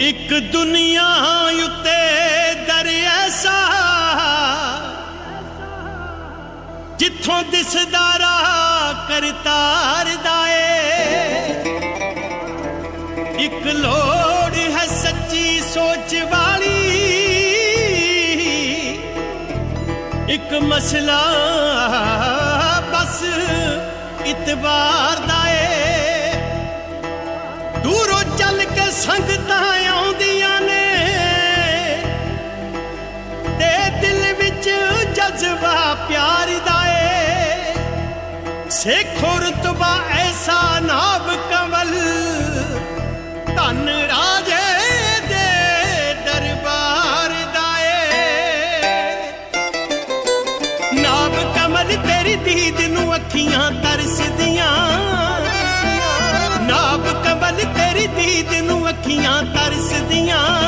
ਇੱਕ ਦੁਨੀਆ ਉੱਤੇ ਦਰ ਐਸਾ, ਜਿੱਥੋਂ ਦਿਸਦਾ ਰਾਹ ਕਰਤਾਰਦਾ ਏ। ਇੱਕ ਲੋੜ ਹੈ ਸੱਚੀ ਸੋਚ ਵਾਲੀ, ਇੱਕ ਮਸਲਾ ਬਸ ਇਤਬਾਰ ਦਾ ਏ। ਦੂਰੋਂ ਚੱਲ ਕੇ ਸੰਗਤਾਂ ਨਾਬ ਤੇਰੀ ਦੀਦ ਨੂੰ ਅੱਖੀਆਂ ਤਰਸਦੀਆਂ। ਨਾਬ ਕਬਲ ਤੇਰੀ ਦੀਦ ਨੂੰ ਅੱਖੀਆਂ ਤਰਸਦੀਆਂ।